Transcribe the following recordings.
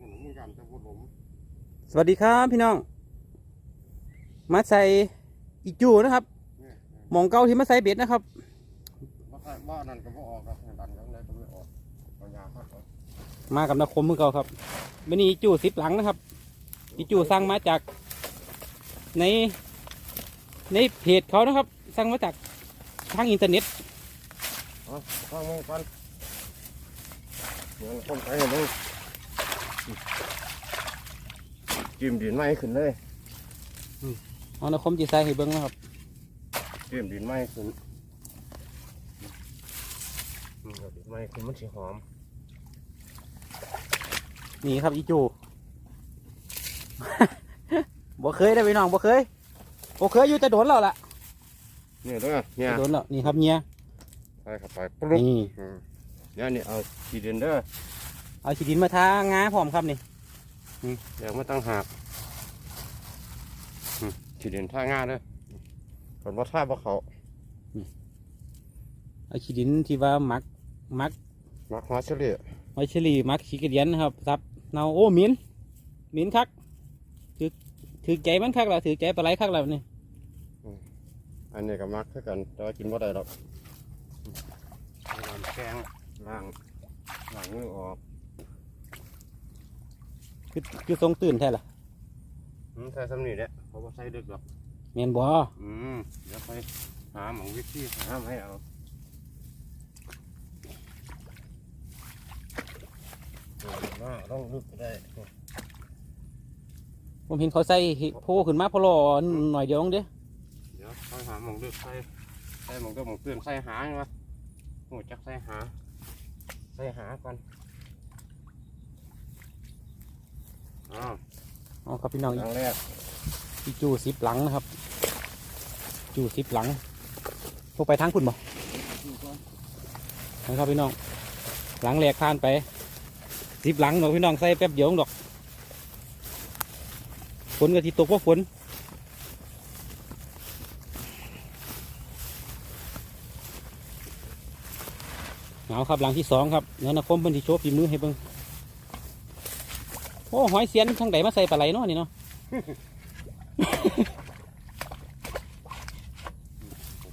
มันมีการจะพูดผมสวัสดีครับพี่น้อง มาใส่อีจูนะครับเนี่ยหมองเก้าที่มาใส่เบ็ดนะครับว่าใส่ว่านั่นก็บ่ออกครับดันข้างในก็ไม่ออกปัญญาครับมากับนักคมเมื่อเก่าครับวันนี้อีจูสิบหลังนะครับ อีจูสั่งมาจากในในเพจเขานะครับสั่งมาจากทางอินเทอร์เน็ตเอาข้างมือกันเดี๋ยวคนไปเห็นเลย จิ้มดินไม้ขึ้นเลยเอานักคมจีใส่ให้เบิ้งนะครับจิ้มดินไม้ขึ้นอืมเอาดินไม้ขึ้นมันสีหอม นี่ครับอีจูบ่เคยได้อพี่น้องบ่เคยบ่เคยอยู่แต่โดนแล้วล่ะเนี่ยเด้อเนี่ยแต่โดนแล้วนี่ครับเนี่ยใส่เข้าไปปลุกนี่อืมเนี่ยนี่เอาขีดินเด้อ เอาฉีดินมาทางาพร้อมครับนี่เดี๋ยวมาตั้งหากอืมขีดินท่าง่ายเด้อผลว่าท่าบ่เขาเอาฉีดินที่ว่ามักมักมักหัวเฉลี่ยไว้เฉลี่มักขี้กระเดียนนะครับซับเนาโอ้หมินหมินคักถือถือใจมันคักแล้วถือใจปลาไหลคักแล้วนี่อันนี้ก็มักเท่ากันแต่ว่ากินบ่ได้หรอกล้างแกงล้างล้างมือออก คือคือทรงตื่นแท้ล่ะอืมใส่สำนีแหละเพราะว่าใส่ดึกหรอกเมียนบ่อืมเดี๋ยวไปหาหมองวิธีหาไม่เอาเอาว่าต้องลึกก็ได้ผมเห็นเขาใส่โพขึ้นมาพอรอหน่อยเดียวเองเด้อเดี๋ยวไปหาหมองลึกใส่ใส่หมองก็หมองเตือนใส่หาใช่ไหมหูจักใส่หาใส่หาก่อน อ้าวเอาครับพี่น้องครั้งแรกอีจูสิบหลังนะครับ จูสิบหลังพวกไปทางคุณบ่นะครับพี่น้อง หลังแหลกผ่านไปสิบหลังดอกพี่น้องใส่แป๊บเดียวดอกฝนก็ที่ตกว่าฝนเอาครับหลังที่สองครับเนื้อนาคมเพิ่นที่โชว์ฝีมือให้เบิ่ง โอ้หอยเสียนทางใดมาใส่ปลาไหลเนาะนี่เนาะ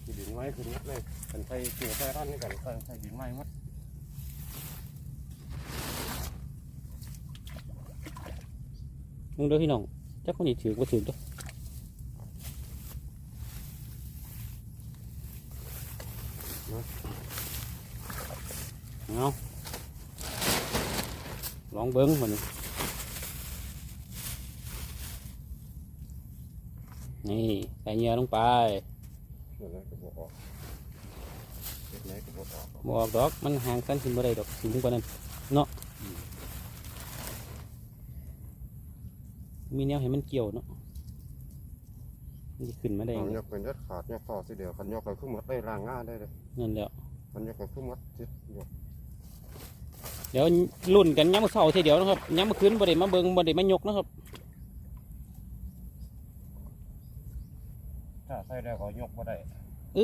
ที่ดินไม้ขึ้นมัดเลยกันใส่เกี่ยวใส่ร้านนี่กันใส่ดินไม้มัดมึงเด้อพี่น้องจักคนนี้ถือว่าถือตัวเอาลองเบิ้งมัน นี่ใส่เหงื่อลงไปเดี๋ยวนะก็บอกออกเด็กไหนก็บอกออกบอกดอก มันห่างกันขึ้นบ่ได้ดอกถึงกว่านั้นเนาะมีแนวให้มันเกี่ยวเนาะมันจะขึ้นมาได้เอายังไงยกเป็นเด็ดขาดเนี่ยต่อสิเดียวคันยกไปขึ้นมัดได้ล่างง่ายได้เลยนั่นแหละคันยกไปขึ้นมัดจิตยกเดี๋ยวรุ่นกันย้ำมือเสาทีเดียวนะครับย้ำมือคืนบ่ได้มาเบิงบ่ได้มายกนะครับ ถ้าใส่ได้ก็ยกมาได้เอ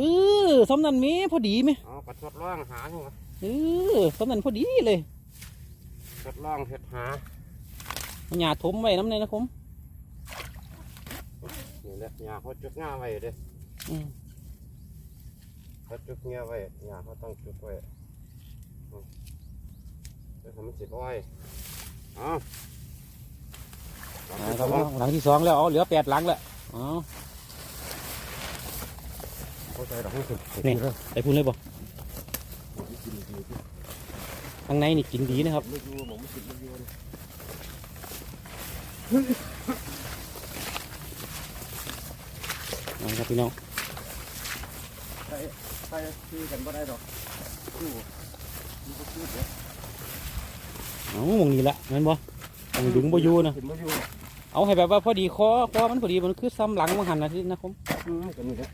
อสำนันมีพอดีไหมเอาปัดทดลองหาอยู่วะเออสำนันพอดีเลยทดลองเห็ดหาหยาถมไว้น้ำในนะผมนี่แหละยาเขาจุดง่าไว้เด้อืมเขาจุดง่าไว้ยาเขาต้องจุดไว้อืมเดี๋ยวทำมันสิบอ้อยเอาอ่าครับหลังที่สองแล้วเอาเหลือแปดหลังแล้วอ๋อ เข้าใจหรอกให้สุด นี่เลยไปพูดเลยบ่กินดีๆข้างในนี่กินดีนะครับไม่รู้ผมไม่กินไม่รู้เลยเอาครับพี่น้องใส่ใส่ซื้อกันไม่ได้ดอกสู้มันก็ซื้อเดี๋ยวเอาหมองนี้ละแม่นบ่หมองดึงบ่อยู่นะกินไม่อยู่เอาให้แบบว่าพอดีคอคอมันพอดีมันคือซ้ำหลังมาหันนะที่นะผมอืมกันนี่แหละ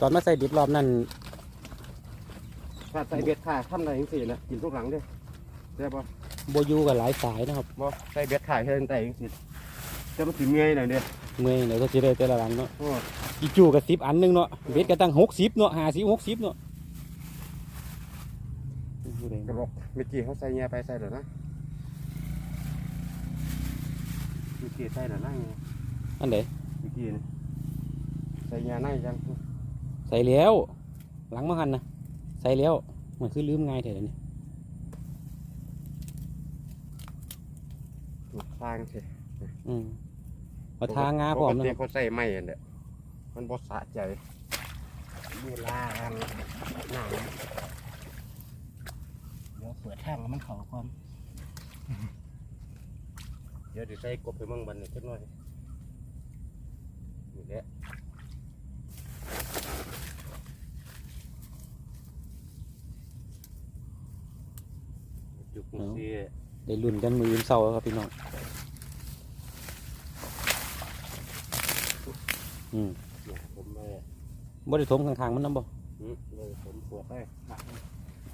ตอนมาใส่ดิบรอบนั้นถ้าใส่เบ็ดค่ะทำอะไรอย่างสี่นะกินทุกหลังเด้ได้ปะโบอยูกับหลายสายนะครับบ่ใส่เบ็ดขายเท่านั้นแต่ยังสิจะมันสิเมื่อยหน่อยเด้เมื่อยเดี๋ยวก็จะได้แต่ละหลังเนาะโอ้อีจูกับสิบอันหนึงเนาะเบ็ดก็ตั้งหกสิบเนาะห้าสิบหกสิบเนาะกระบอกเมื่อกี้เขาใส่เงียไปใส่แล้วนะเมื่อกี้ใส่แล้วนะเงียอันไหน เมื่อกี้นี่ใส่เงียในจัง ใส่แล้ว หลังมาหันนะใส่แล้วมันคือลืมง่ายเถอะนี่ถูกทางสิอืมเอาทางงาพร้อมปนะกติครับเขาใส่ไม้อันเนี้ยมันบ่สะใจเวลาอันหนาวเดี๋ยวเปิดทางให้มันเข้าก่อนเดี๋ยวเดี๋ยวใส่กบไปเมืองบันนี่จักหน่อยนี่แหละ จุกมือซีได้รุ่นกันมืออื่นเศร้าครับพี่น้องอืมเนี่ยผมไปบ่ได้ถมข้างๆมันน้ำบ่อืมเลยผมปวดได้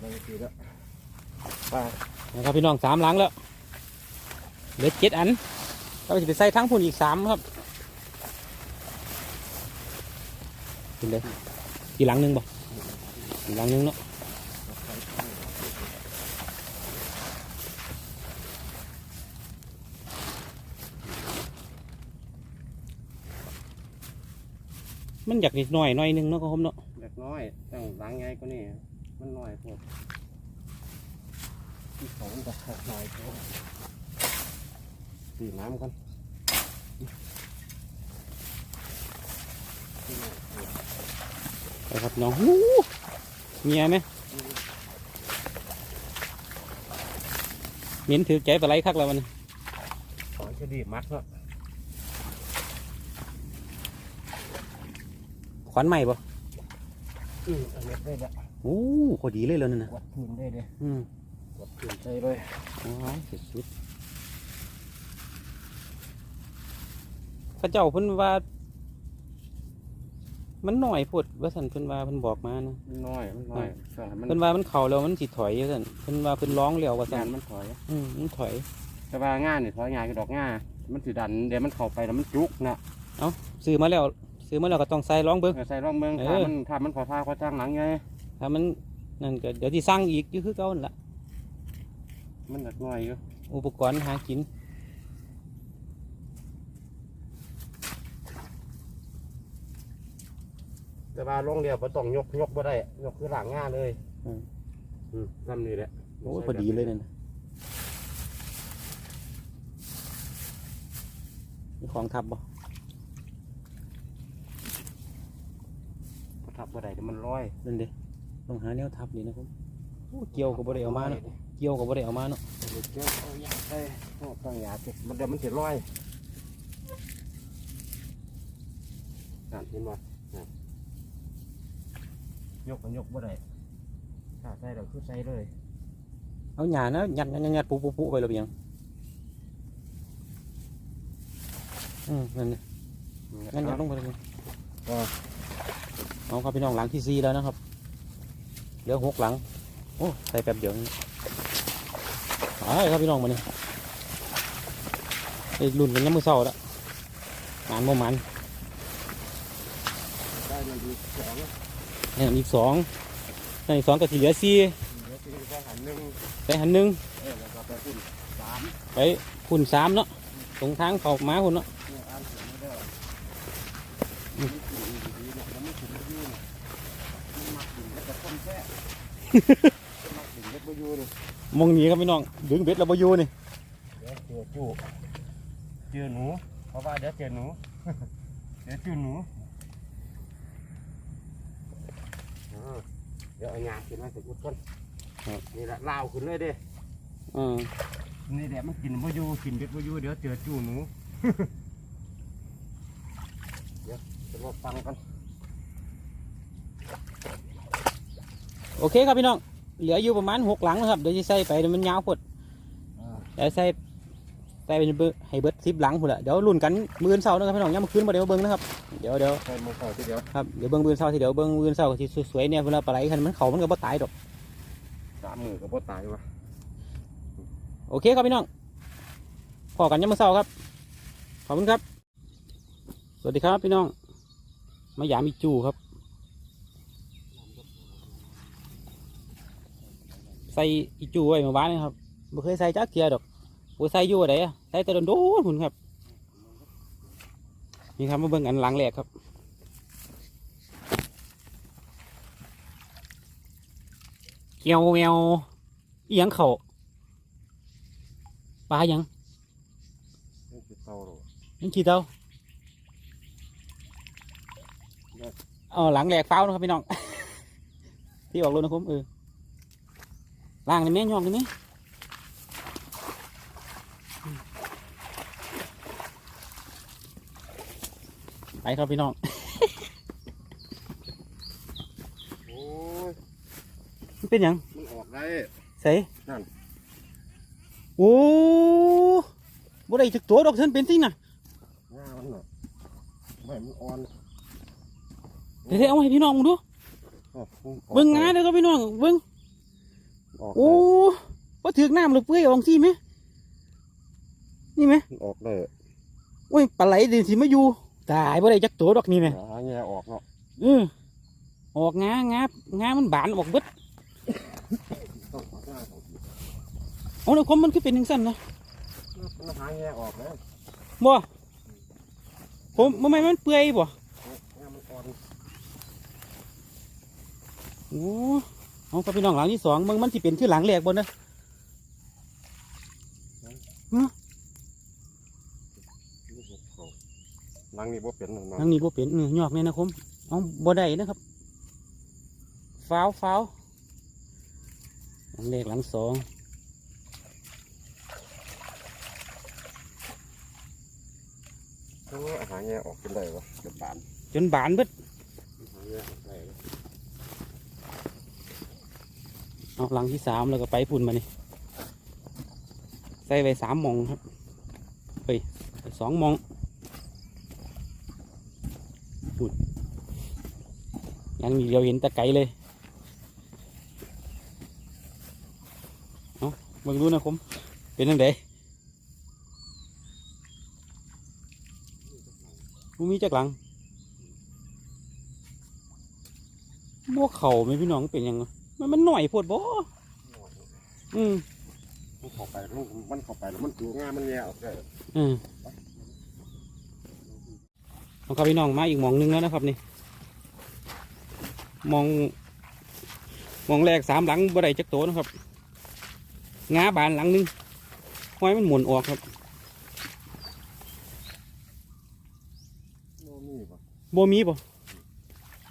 เลยทีแล้วไปนะครับพี่น้องสามหลังแล้วเหลือเจ็ดอันเราจะไปใส่ทั้งพุ่นอีกสามครับเป็นเลยกี่หลังหนึ่งบ่อีกหลังหนึ่งเนาะ มันอยากนิดหน่อยหน่อยหนึงเนาะก็ผมเนาะเล็กน้อยต้องล้างไงก็นี่มันน้อยพวกที่สองจะขาดหน่อยตัวสีน้ำกันไปครับน้องหูเมียไหมเหม็นถือใจปลาไหลคักแล้วมัน ขอจะดีมัดเนาะ ขวัญใหม่ปะอืมอันนี้ได้ละโอ้พอดีเลยแล้วนั่นนะกดพื้นได้เลยอืมกดพื้นใจเลยอ๋อสุดๆพระเจ้าเพิ่นว่า มันหน่อยพดว่าสันเพิ่นว่าเพิ่นบอกมานะมันน้อยมันน้อยใช่มันเพิ่นว่ามันเข่าแล้วมันสิถอยว่าสันเพิ่นว่าเพิ่นร้องแล้วว่าสังานนมันถอย อืมมันถอย แต่ว่างานนี่ถอยงานกับดอกง่ามันสิดันเดี๋ยวมันเข้าไปแล้วมันจุกนะซื้อมาแล้ว ซื้อมาแล้วก็ต้องใส่ร้องเบิ่งเออใส่ร่องเมืองเออถ้ามันถ้ามันขอท่าขอจ้างหลังไงถ้ามันนั่นก็เดี๋ยวที่สร้างอีกอยู่คือเก่านั่นล่ะมันหนักน้อยอยู่อุปกรณ์หากินแต่ว่าลงเดียวบ่ต้องยกยกบ่ได้ยกคือหลังง่าเลยอืมอืมทำนี่แหละโอ้ยพอดีเลยนั่นน่ะมีของทับบ่ ทับบ่ได้เดี๋ยวมันลอยนั่นเด้ต้องหาแนวทับนี่นะครับโอ้เกี่ยวกับบ่ได้เอามาเนาะเกี่ยวกับบ่ได้เอามาเนาะเดี๋ยวเจ้าเอายาไปเอาต้องยาเจ็บมันเดี๋ยวมันสิลอยนั่นเห็นบ่นั่นยกมันยกบ่ได้ถ้าใส่เราคือใส่เลย เอาหญ้านะยัดยัดยัดยัดปุ๊บปุ๊บปุ๊บไปแล้วเป็นหยังอืมนั่นน่ะยัดยัดลงไปเลยก็ เอาครับพี่น้องหลังที่สี่แล้วนะครับเหลือหกหลังโอ้ใส่แป๊บเดียวนี่ไปครับพี่น้องมานี่ไอ้รุ่นกันยังมือเศร้าแล้วหมันบ่หมันได้มันดีสองนี่อีกสองนี่อีกสองก็ที่เหลือสี่เหลือตีนแค่หันหนึ่งไปหันหนึ่งไปขึ้นสามไปคุณสามเนาะตรงทางเขาม้าคุณเนาะ เนี่ยอ่านเสียงไม่ได้มันกินดีๆเนี่ยแล้วมันกินไม่ยืนมันมักกินแล้วก็ต้ มแซ่มันมักกินเล็ดบ่อยู่เลยมองหนีครับพี่น้องดึงเบ็ดเราบอยู่นี่เดี๋ยวเจอจูเจอหนูเพราะว่าเดี๋ยวเจอหนูเดี๋ยวเจอหนูอ่าเดี๋ยวเอางาขึ้นมาสิอุดก่อนนี่แหละลาวขึ้นเลยเด้อืมนี่แหละมันกินบ่อยู่กินเบ็ดบ่อยู่เดี๋ยวเจอจูหนูเดี๋ยวจะรอฟังกัน โอเคครับพี่น้อง เหลืออยู่ประมาณหกหลังนะครับ เดี๋ยวจะใส่ไปเดี๋ยวมันยาวพดอ่าเดี๋ยวใส่ใส่เป็นเบอร์ให้เบิดสิบหลังพุ่นละเดี๋ยวลุ้นกันมืออนเสาร์นะครับพี่น้องย้ำมาคืนมาเดี๋ยวมาเบิ้งนะครับ เดี๋ยวเดี๋ยวใส่หมือเข่าทีเดียว ครับ เดี๋ยวเบิ้งมืออนเสาร์ทีเดี๋ยวเบิ้งมืออนเสาร์ที่สวยๆเนี่ยเวลาปลาไหลคันมันเขามันก็บ่ตายดอกสามมือก็บ่ตายวะโอโอเคครับพี่น้อง พอกันยังมือเศร้าครับ ขอบคุณครับ สวัสดีครับพี่น้อง มายามอีจูครับ ใส่อีจูไว้เมื่อวานนี่ครับไม่เคยใส่จักเทียดอกโอ้ยใส่อยู่อะไรอะใส่แต่โดนโดนหุ่นครับ นี่ครับมาเบิ่งอันหลังแรกครับเกียวแมวเอียงเขาปลาหยังนี่คือเตาหรอยังขี้เต้าเออหลังแหลกเฝ้าวนะครับพี่น้อง ที่ออกรถนะครับเออ ล่างนี่แม่ยองนี่แม่ไปครับพี่น้องโอ้ยมันเป็นหยังมันออกได้ ใส่นั่น โอ้บ่ได้จักตัวดอกฉันเป็นสิน่ะงามันน่ะไม่มันอ่อนเดี๋ยวๆเอามาให้พี่น้องมึงดูออกออกเบิ่งงาเด้อครับพี่น้องเบิ่ง ออกโอ้ว่าถือกน้ำหรือเปื่อยออกสิไหมนี่ไหมมันออกได้โอ้ยปลาไหลเดินสิมาอยู่ตายบ่ได้จักตัวดอกนี่ไหมหาแง่ออกเนาะเออออกงางางามันบานออกเบิดต้องหาง่าของพี่เอาแล้วคมมันคือเป็นจังซั่นนะมันหาแง่ออกแล้วบ่ผมบ่แม่นมันเปื่อยบ่งามันอ่อนโอ้ เอาครับพี่น้องหลังที่สองมันมันสิเป็นคือหลังแรกบ่นะนี่คือเขาหลังนี่บ่เป็นหรอกหเนาะลังนี้บ่เป็นเออยอกเนี่ยนะคมเอาบ่ได้นะครับฟ้าวฟ้าวหลังแรกหลังสองเออหาแง่ออกเป็นได้วะเดือดบานจนบานเบิด หาแง่ออกได้ เอาหลังที่สามแล้วก็ไปพุ่นมานี่ใส่ไปสามมองครับไปไปสองมองพุ่นยังมีเดียวเห็นตะไกเลยเอาเบิ่งดูนะคมเป็นยังไงมูมีจักหลังบัวเข่าไหมพี่น้องเป็นยังไง มันมันหน่อยโพดบ่อืมมันเข้าไปมันมันเข้าไปแล้วมันตัวงามันแง่ออกได้อืมเอาครับพี่น้องมาอีกหมองหนึงแล้วนะครับนี่มองมองแรกสามหลังบ่ได้จักโตนะครับงาบานหลังหนึงห้อยมันหมุนออกครับโน่มีปะโบมีป่ะ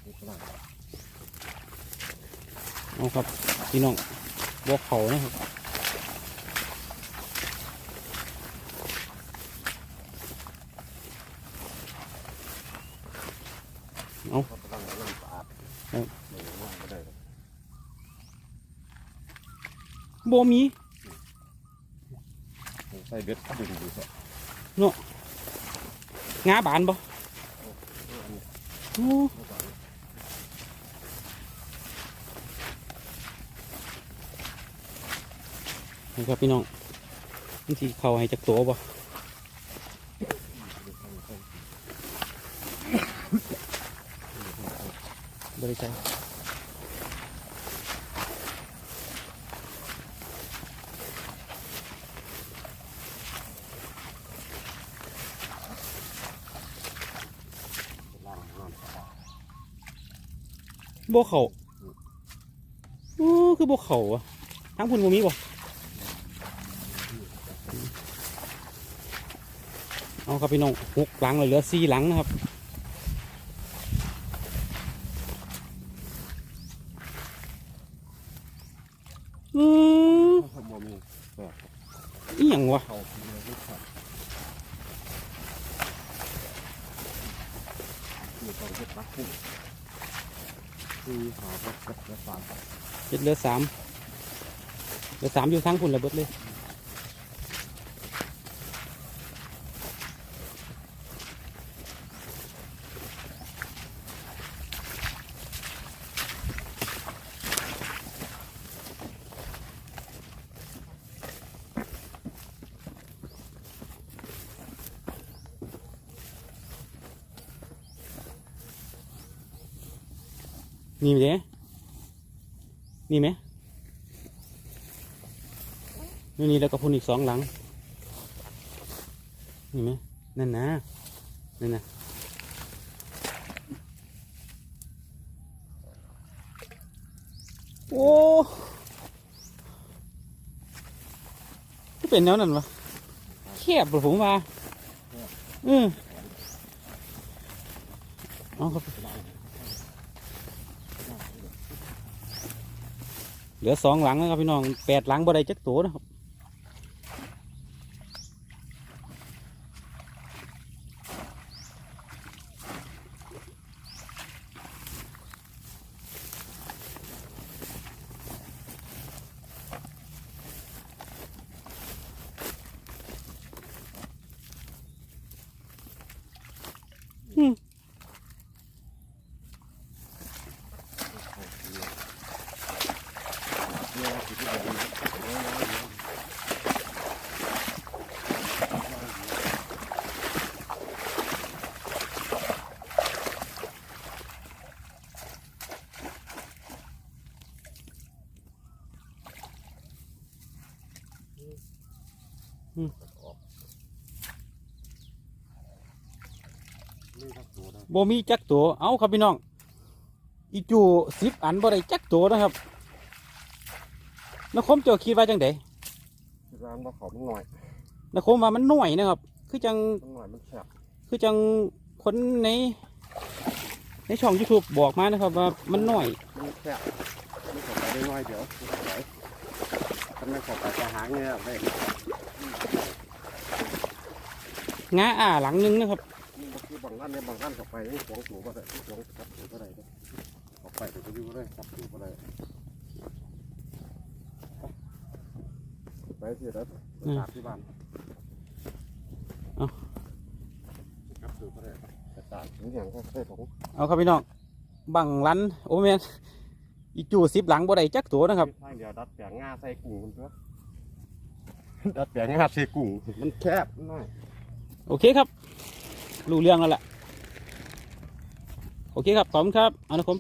นี่ก็ได้ เอาครับพี่น้องบอกเขานะครับเขากำลังน้ำสะอาดครับเออว่าก็ได้ครับโบมีใส่เบ็ดดึงดูสิงาบานป่ะเอออันนี้โอ้ เอาไป นี่ครับพี่น้องนี่ที่เขาให้จักโตป่บริใช่ล้างน้ำสะอาดโบเขาโอ้คือโบเขาอะทั้งพุ่นโบมีป่ เอาครับพี่น้องหกหลังเลยเหลือสี่หลังนะครับอืมถ้าบ่มีแปลกอีหยังวะเขาทีเดียวไม่ขาดมีต้องเฮ็ดรักคู่คือหาวัดกับและฟานเจ็ดเหลือสามเหลือสามอยู่ทั้งพุ่นระเบิดเลย นี่เด้นี่ไหมนี่นี่แล้วก็พุ่นอีกสองหลัง นี่ไหมนั่นนะ นั่นนะโอ้ที่เป็นแนวนั้นวะแคบเหรอผมว่าอืมเอาครับ เหลือสองหลังนะครับพี่น้องแปดหลังบ่ได้จักตัวนะครับ เนี่ยสิที่เดียว นี่ครั บตัวนะบ่มีจักตัวเอาครับพี่น้อง อีจูสิบอันบ่ได้จักตัวนะครับนคมเจ้าคิดว่าจังไดร้านว่าเขามันหน่อยนคมว่ามันหน่อยนะครับ คือจังมันหน่อยมันแฉบคือจังคนใน ในช่อง YouTube บอกมานะครับ ว่ามันหน่อยมันแฉบมันเข้าไปได้น้อยเดี๋ยวมันเข้าไปถ้าไม่เข้าไปจะหางเนี่ยได้งาอ่าหลังหนึงนะครับ บางทีบางร้านเนี่ยบางร้านเข้าไปนี่สองตัวก็ได้สองกับตัวก็ได้ก็เข้าไปตัวก็ได้กับตัวก็ได้ไปที่แล้วตากที่บ้านเอากับตัวก็ได้แต่ตากถึงอย่างก็ได้ของเอาครับพี่น้องบังลันโอ้แม่นอีจูสิบหลังบ่ได้จักตัวนะครับทางเดียวดัดแปลงง่าใส่กุ้งมันเถอะดัดแปลงง่าใส่กุ้งมันแคบน้อยโอเคครับ รู้เรื่องแล้วแหละโอเคครับ ขอบคุณครับเอานะผม